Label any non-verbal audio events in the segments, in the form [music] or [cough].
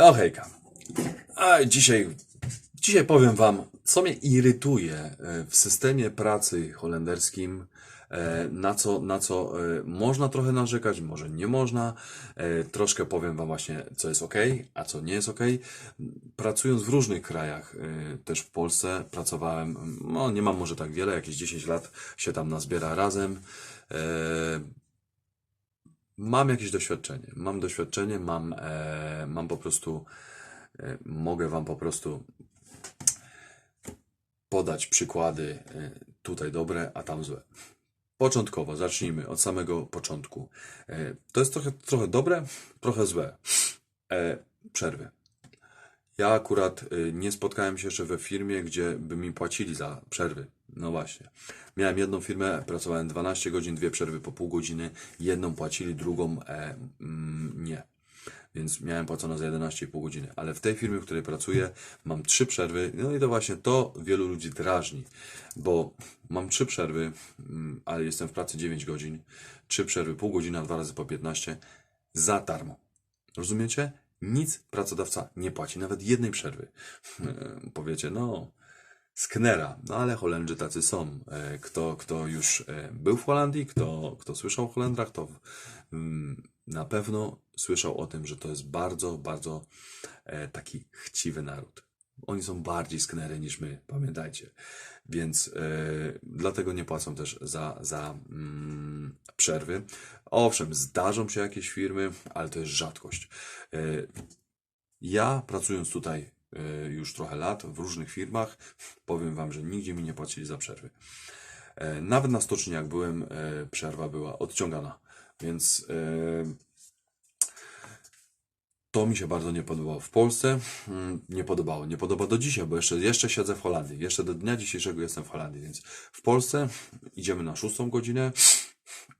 O hejka. A dzisiaj, dzisiaj powiem Wam, co mnie irytuje e, w systemie pracy holenderskim, e, na co, na co e, można trochę narzekać, może nie można. Troszkę powiem Wam właśnie, co jest ok, a co nie jest ok. Pracując w różnych krajach, też w Polsce, pracowałem, no nie mam może tak wiele, jakieś 10 lat się tam nazbiera razem. E, Mam jakieś doświadczenie. Mam doświadczenie, mam, e, mam po prostu, e, mogę Wam po prostu podać przykłady e, tutaj dobre, a tam złe. Początkowo, zacznijmy od samego początku. E, to jest trochę, trochę dobre, trochę złe. E, przerwy. Ja akurat y, nie spotkałem się jeszcze we firmie, gdzie by mi płacili za przerwy. No właśnie. Miałem jedną firmę, pracowałem 12 godzin, dwie przerwy po pół godziny. Jedną płacili, drugą e, mm, nie. Więc miałem płacone za 11,5 godziny. Ale w tej firmie, w której pracuję, mam trzy przerwy. No i to właśnie to wielu ludzi drażni, bo mam trzy przerwy, mm, ale jestem w pracy 9 godzin. Trzy przerwy, pół godziny, dwa razy po 15 za darmo. Rozumiecie? Nic pracodawca nie płaci, nawet jednej przerwy. [laughs] Powiecie, no, sknera, no ale Holendrzy tacy są. E, Kto, kto już e, był w Holandii, kto, kto słyszał o Holendrach, to mm, na pewno słyszał o tym, że to jest bardzo, bardzo e, taki chciwy naród. Oni są bardziej sknery niż my, pamiętajcie. Więc dlatego nie płacą też za, za mm, przerwy. Owszem, zdarzą się jakieś firmy, ale to jest rzadkość. Ja pracując tutaj już trochę lat w różnych firmach, powiem Wam, że nigdzie mi nie płacili za przerwy. E, Nawet na stoczni, jak byłem, e, przerwa była odciągana. Więc e, to mi się bardzo nie podobało w Polsce. mm, Nie podobało. Nie podoba do dzisiaj, bo jeszcze, jeszcze siedzę w Holandii. Jeszcze do dnia dzisiejszego jestem w Holandii, więc w Polsce idziemy na szóstą godzinę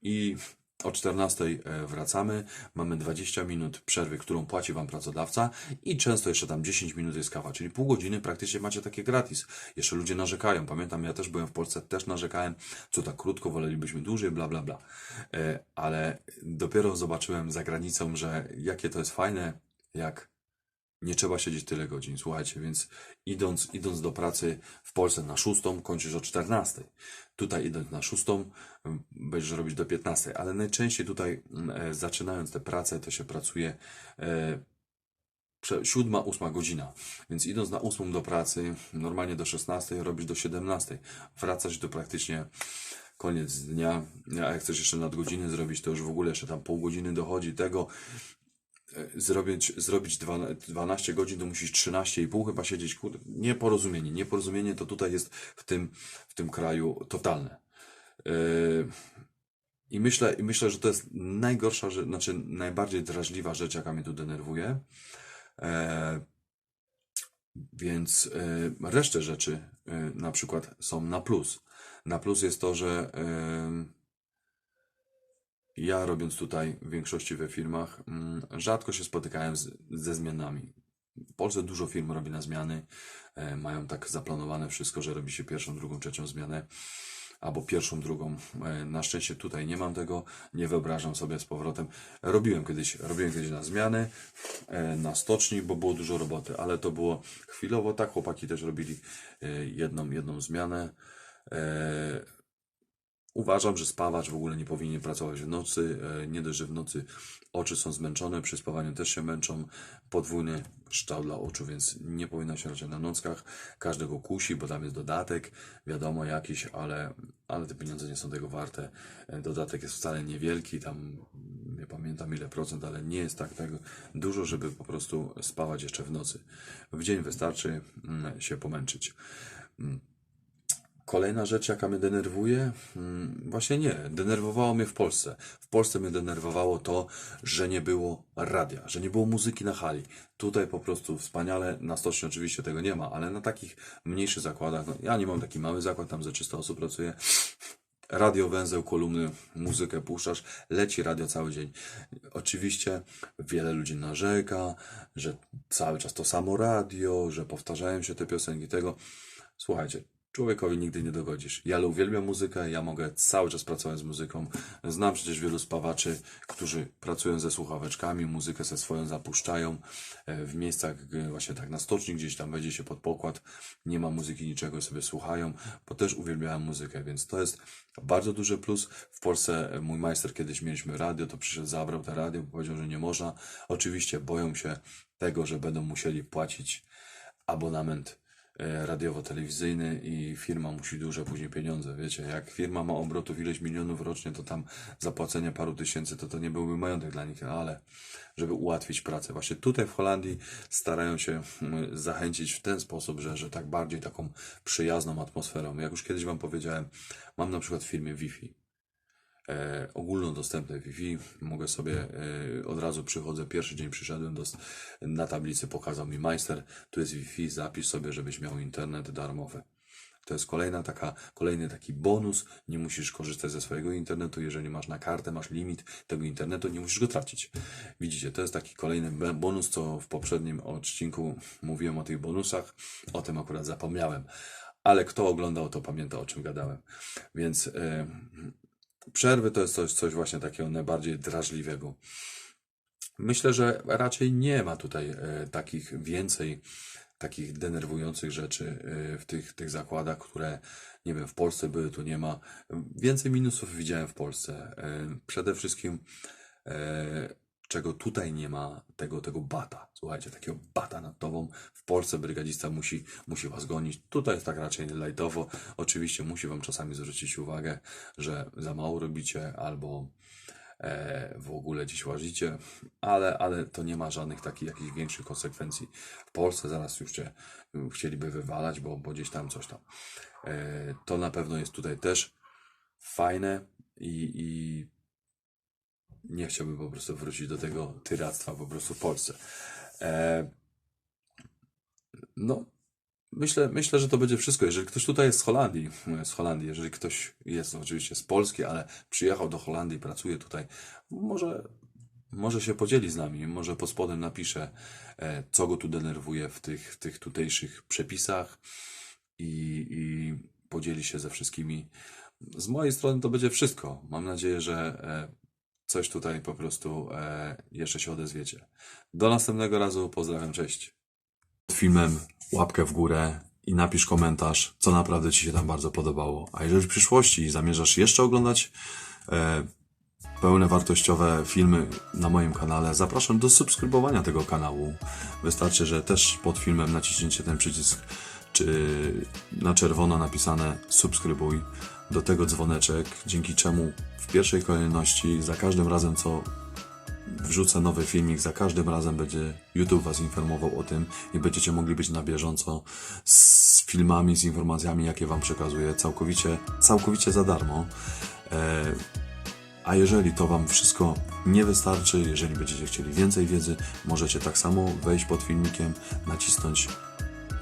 i o 14 e, wracamy. Mamy 20 minut przerwy, którą płaci Wam pracodawca i często jeszcze tam 10 minut jest kawa, czyli pół godziny praktycznie macie takie gratis. Jeszcze ludzie narzekają. Pamiętam, ja też byłem w Polsce, też narzekałem, co tak krótko, wolelibyśmy dłużej, bla, bla, bla. E, Ale dopiero zobaczyłem za granicą, że jakie to jest fajne, jak nie trzeba siedzieć tyle godzin, słuchajcie, więc idąc, idąc do pracy w Polsce na szóstą, kończysz o 14. Tutaj idąc na szóstą, m, będziesz robić do 15, ale najczęściej tutaj m, e, zaczynając tę pracę, to się pracuje e, siódma, ósma godzina. Więc idąc na ósmą do pracy, normalnie do 16 robisz do 17. Wracasz do praktycznie koniec dnia, a jak chcesz jeszcze nadgodziny zrobić, to już w ogóle jeszcze tam pół godziny dochodzi tego. E, Zrobić, zrobić dwa- 12 godzin, to musisz 13,5 chyba siedzieć. Kurde, nieporozumienie. Nieporozumienie to tutaj jest w tym, w tym kraju totalne. Yy, I myślę, I myślę, że to jest najgorsza rzecz, znaczy najbardziej drażliwa rzecz, jaka mnie tu denerwuje. E, więc e, resztę rzeczy e, na przykład są na plus. Na plus jest to, że e, ja robiąc tutaj w większości we firmach, mm, rzadko się spotykałem z, ze zmianami. W Polsce dużo firm robi na zmiany, e, mają tak zaplanowane wszystko, że robi się pierwszą, drugą, trzecią zmianę, albo pierwszą, drugą. E, Na szczęście tutaj nie mam tego, nie wyobrażam sobie z powrotem. Robiłem kiedyś, robiłem kiedyś na zmiany, e, na stoczni, bo było dużo roboty, ale to było chwilowo, tak, chłopaki też robili jedną, jedną zmianę. Uważam, że spawacz w ogóle nie powinien pracować w nocy. E, Nie dość, że w nocy oczy są zmęczone, przy spawaniu też się męczą. Podwójny szczał dla oczu, więc nie powinno się raczej na nockach. Każdego kusi, bo tam jest dodatek, wiadomo jakiś, ale, ale te pieniądze nie są tego warte. E, Dodatek jest wcale niewielki, tam nie pamiętam ile procent, ale nie jest tak, tak dużo, żeby po prostu spawać jeszcze w nocy. W dzień wystarczy mm, się pomęczyć. Kolejna rzecz, jaka mnie denerwuje, hmm, właśnie nie, denerwowało mnie w Polsce. W Polsce mnie denerwowało to, że nie było radia, że nie było muzyki na hali. Tutaj po prostu wspaniale, na stoczni oczywiście tego nie ma, ale na takich mniejszych zakładach, no, ja nie mam taki mały zakład, tam ze 300 osób pracuje, radio, węzeł, kolumny, muzykę puszczasz, leci radio cały dzień. Oczywiście wiele ludzi narzeka, że cały czas to samo radio, że powtarzają się te piosenki tego. Słuchajcie, człowiekowi nigdy nie dogodzisz. Ja uwielbiam muzykę, ja mogę cały czas pracować z muzyką. Znam przecież wielu spawaczy, którzy pracują ze słuchaweczkami, muzykę ze swoją zapuszczają e, w miejscach właśnie tak na stoczni, gdzieś tam wejdzie się pod pokład, nie ma muzyki, niczego sobie słuchają, bo też uwielbiałem muzykę, więc to jest bardzo duży plus. W Polsce e, mój majster kiedyś mieliśmy radio, to przyszedł, zabrał te radio, powiedział, że nie można. Oczywiście boją się tego, że będą musieli płacić abonament radiowo-telewizyjny i firma musi duże później pieniądze. Wiecie, jak firma ma obrotów ileś milionów rocznie, to tam zapłacenie paru tysięcy, to to nie byłby majątek dla nich, ale żeby ułatwić pracę. Właśnie tutaj w Holandii starają się mm, zachęcić w ten sposób, że, że tak bardziej taką przyjazną atmosferą. Jak już kiedyś Wam powiedziałem, mam na przykład w firmie Wi-Fi e, ogólnodostępne Wi-Fi. Mogę sobie e, od razu przychodzę, pierwszy dzień przyszedłem do, na tablicy, pokazał mi majster, tu jest Wi-Fi, zapisz sobie, żebyś miał internet darmowy. To jest kolejna taka, kolejny taki bonus. Nie musisz korzystać ze swojego internetu. Jeżeli masz na kartę, masz limit tego internetu, nie musisz go tracić. Widzicie, to jest taki kolejny bonus, co w poprzednim odcinku mówiłem o tych bonusach. O tym akurat zapomniałem. Ale kto oglądał, to pamięta o czym gadałem. Więc e, przerwy to jest coś, coś właśnie takiego najbardziej drażliwego. Myślę, że raczej nie ma tutaj e, takich więcej takich denerwujących rzeczy e, w tych, tych zakładach, które nie wiem, w Polsce były, tu nie ma. Więcej minusów widziałem w Polsce. E, Przede wszystkim czego tutaj nie ma, tego, tego bata. Słuchajcie, takiego bata nad tobą. W Polsce brygadzista musi, musi was gonić. Tutaj jest tak raczej lajtowo. Oczywiście musi wam czasami zwrócić uwagę, że za mało robicie albo e, w ogóle gdzieś łazicie, ale, ale to nie ma żadnych takich jakichś większych konsekwencji. W Polsce zaraz już cię y, chcieliby wywalać, bo, bo gdzieś tam coś tam. E, to na pewno jest tutaj też fajne i, i nie chciałbym po prostu wrócić do tego tyractwa po prostu w Polsce. E, no, myślę, myślę, że to będzie wszystko. Jeżeli ktoś tutaj jest z Holandii, mówię z Holandii, jeżeli ktoś jest oczywiście z Polski, ale przyjechał do Holandii, pracuje tutaj, może, może się podzieli z nami, może pod spodem napisze, e, co go tu denerwuje w tych, tych tutejszych przepisach i, i podzieli się ze wszystkimi. Z mojej strony to będzie wszystko. Mam nadzieję, że e, coś tutaj po prostu e, jeszcze się odezwiecie. Do następnego razu, pozdrawiam, cześć. Pod filmem łapkę w górę i napisz komentarz, co naprawdę Ci się tam bardzo podobało. A jeżeli w przyszłości zamierzasz jeszcze oglądać e, pełne wartościowe filmy na moim kanale, zapraszam do subskrybowania tego kanału. Wystarczy, że też pod filmem naciśnięcie ten przycisk czy na czerwono napisane subskrybuj, do tego dzwoneczek, dzięki czemu w pierwszej kolejności za każdym razem co wrzucę nowy filmik, za każdym razem będzie YouTube Was informował o tym i będziecie mogli być na bieżąco z filmami, z informacjami, jakie Wam przekazuję całkowicie, całkowicie za darmo. E, a jeżeli to Wam wszystko nie wystarczy, jeżeli będziecie chcieli więcej wiedzy, możecie tak samo wejść pod filmikiem, nacisnąć